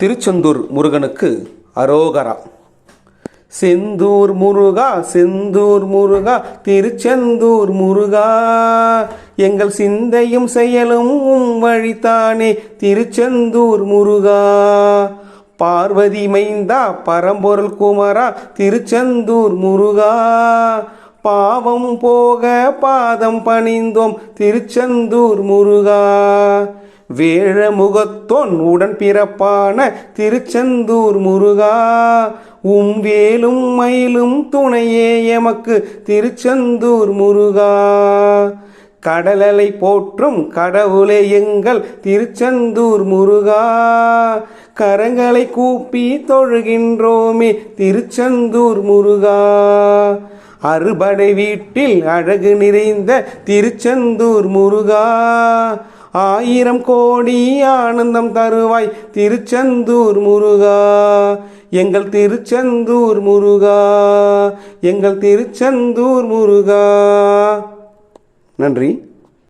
திருச்செந்தூர் முருகனுக்கு அரோகரா. செந்தூர் முருகா செந்தூர் முருகா திருச்செந்தூர் முருகா. எங்கள் சிந்தையும் செயலும் வழித்தானே திருச்செந்தூர் முருகா. பார்வதி மைந்தா பரம்பொருள் குமரா திருச்செந்தூர் முருகா. பாவம் போக பாதம் பணிந்தோம் திருச்செந்தூர் முருகா. வேழ முகத்தோன் உடன் பிறப்பான திருச்செந்தூர் முருகா. உம் வேலும் மயிலும் துணையே எமக்கு திருச்செந்தூர் முருகா. கடலலை போற்றும் கடவுளே எங்கள் திருச்செந்தூர் முருகா. கரங்களை கூப்பி தொழுகின்றோமே திருச்செந்தூர் முருகா. அறுபடை வீட்டில் அழகு நிறைந்த திருச்செந்தூர் முருகா. ஆயிரம் கோடி ஆனந்தம் தருவாய் திருச்செந்தூர் முருகா. எங்கள் திருச்செந்தூர் முருகா. எங்கள் திருச்செந்தூர் முருகா. நன்றி.